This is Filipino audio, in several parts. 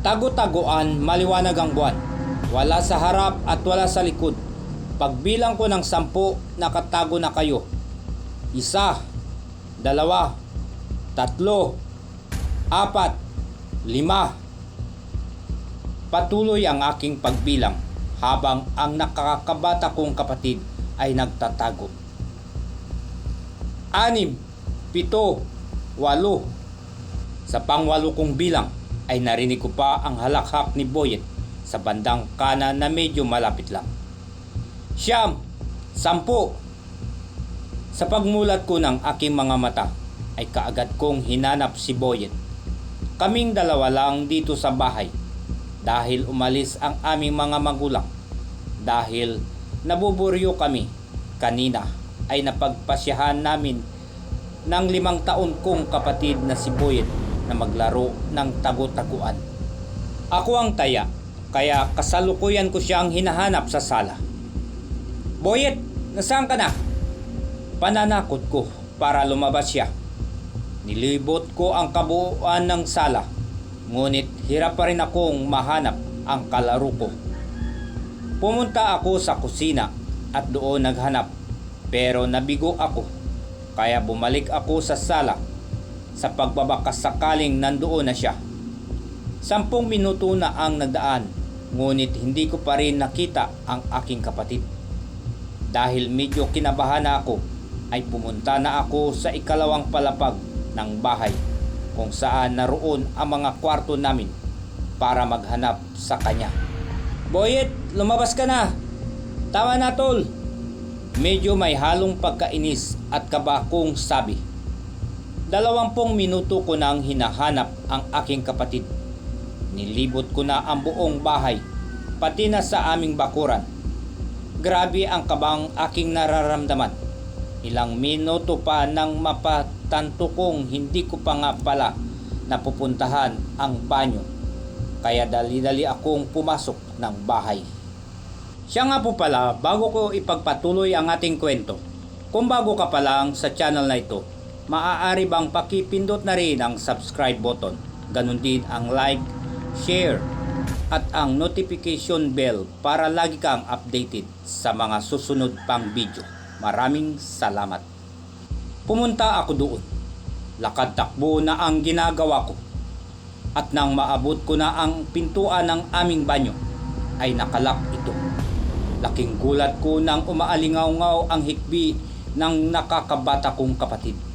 Tago-taguan, maliwanag ang buwan. Wala sa harap at wala sa likod. Pagbilang ko ng sampu, nakatago na kayo. Isa, dalawa, tatlo, apat, lima. Patuloy ang aking pagbilang habang ang nakakabata kong kapatid ay nagtatago. Anim, pito, walo. Sa pangwalo kong bilang ay narinig ko pa ang halakhak ni Boyet sa bandang kanan na medyo malapit lang. Siyam, sampu. Sa pagmulat ko ng aking mga mata ay kaagad kong hinanap si Boyet. Kaming dalawa lang dito sa bahay dahil umalis ang aming mga magulang. Dahil nabuburyo kami kanina ay napagpasyahan namin ng limang taon kong kapatid na si Boyet na maglaro ng tago-taguan. Ako ang taya, kaya kasalukuyan ko siyang hinahanap sa sala. Boyet, nasaan ka na? Pananakot ko para lumabas siya. Nilibot ko ang kabuuan ng sala, ngunit hirap pa rin akong mahanap ang kalaro ko. Pumunta ako sa kusina at doon naghanap, pero nabigo ako, kaya bumalik ako sa sala sa pagbabakas sakaling nandoon na siya. Sampung minuto na ang nagdaan, ngunit hindi ko pa rin nakita ang aking kapatid. Dahil medyo kinabahan na ako, ay pumunta na ako sa ikalawang palapag ng bahay kung saan naroon ang mga kwarto namin para maghanap sa kanya. Boyet, lumabas ka na! Tama na tol! Medyo may halong pagkainis at kaba kong sabi. Dalawampung minuto ko nang hinahanap ang aking kapatid. Nilibot ko na ang buong bahay, pati na sa aming bakuran. Grabe ang kabang aking nararamdaman. Ilang minuto pa nang mapatanto kong hindi ko pa nga pala napupuntahan ang banyo. Kaya dali-dali akong pumasok ng bahay. Siya nga po pala, bago ko ipagpatuloy ang ating kwento, kung bago ka pa lang sa channel na ito, maaari bang pakipindot na rin ang subscribe button, ganun din ang like, share, at ang notification bell para lagi kang updated sa mga susunod pang video. Maraming salamat. Pumunta ako doon. Lakad takbo na ang ginagawa ko. At nang maabot ko na ang pintuan ng aming banyo, ay nakalak ito. Laking gulat ko nang umaalingaw-ngaw ang hikbi ng nakakabata kong kapatid.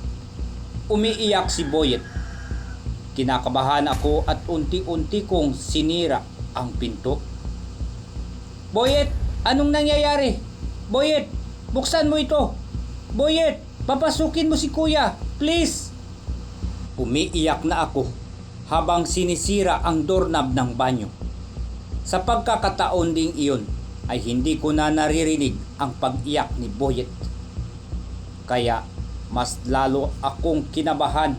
Umiiyak si Boyet. Kinakabahan ako at unti-unti kong sinira ang pinto. Boyet, anong nangyayari? Boyet, buksan mo ito. Boyet, papasukin mo si kuya. Please. Umiiyak na ako habang sinisira ang doorknob ng banyo. Sa pagkakataon ding iyon ay hindi ko na naririnig ang pag-iyak ni Boyet. Kaya mas lalo akong kinabahan.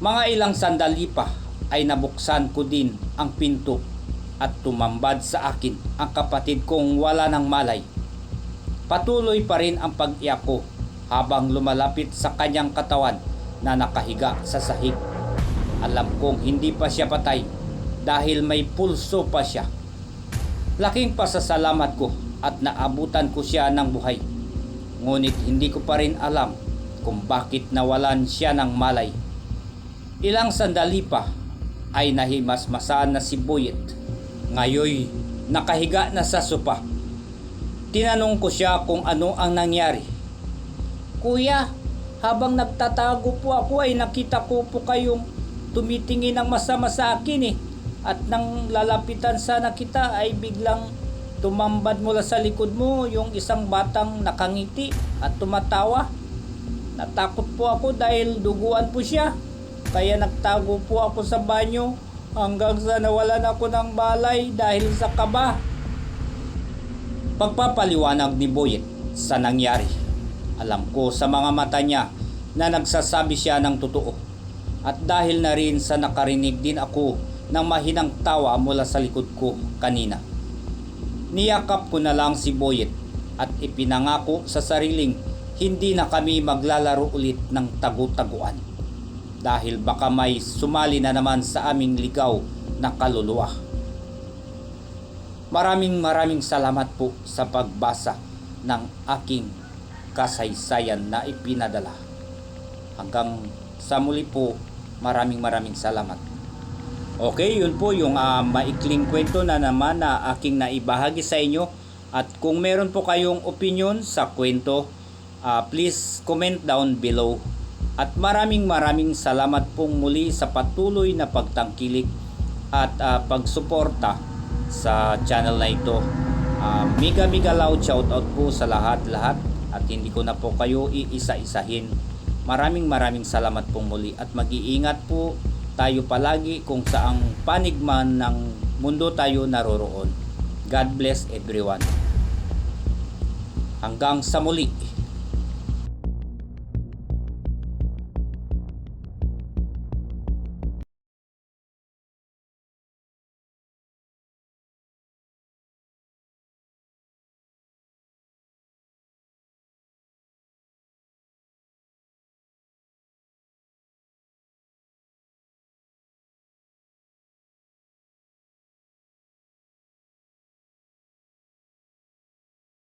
Mga ilang sandali pa ay nabuksan ko din ang pinto at tumambad sa akin ang kapatid kong wala ng malay. Patuloy pa rin ang pag-iyak habang lumalapit sa kanyang katawan na nakahiga sa sahig. Alam kong hindi pa siya patay dahil may pulso pa siya. Laking pasasalamat ko at naabutan ko siya ng buhay. Ngunit hindi ko pa rin alam kung bakit nawalan siya ng malay. Ilang sandali pa ay nahimasmasan na si Boyet. Ngayoy, nakahiga na sa sopa. Tinanong ko siya kung ano ang nangyari. Kuya, habang nagtatago po ako ay nakita ko po kayong tumitingin ng masama sa akin eh. At nang lalapitan sana kita ay biglang tumambad mula sa likod mo yung isang batang nakangiti at tumatawa. Natakot po ako dahil duguan po siya. Kaya nagtago po ako sa banyo hanggang sa nawalan ako ng balay dahil sa kaba. Pagpapaliwanag ni Boyet sa nangyari. Alam ko sa mga mata niya na nagsasabi siya ng totoo. At dahil na rin sa nakarinig din ako ng mahinang tawa mula sa likod ko kanina. Niyakap ko na lang si Boyet at ipinangako sa sariling hindi na kami maglalaro ulit ng tagu-taguan. dahil baka may sumali na naman sa aming ligaw na kaluluwa. Maraming maraming salamat po sa pagbasa ng aking kasaysayan na ipinadala. Hanggang sa muli po, maraming maraming salamat. Okay, yun po yung ah, maikling kwento na naman na aking naibahagi sa inyo. At kung meron po kayong opinion sa kwento, ah, please comment down below. At maraming maraming salamat pong muli sa patuloy na pagtangkilik at ah, pagsuporta sa channel na ito. Ah, mega mega loud shoutout po sa lahat-lahat at hindi ko na po kayo iisa-isahin. Maraming maraming salamat pong muli at mag-iingat po tayo palagi kung saang panig man ng mundo tayo naroroon. God bless everyone. Hanggang sa muli.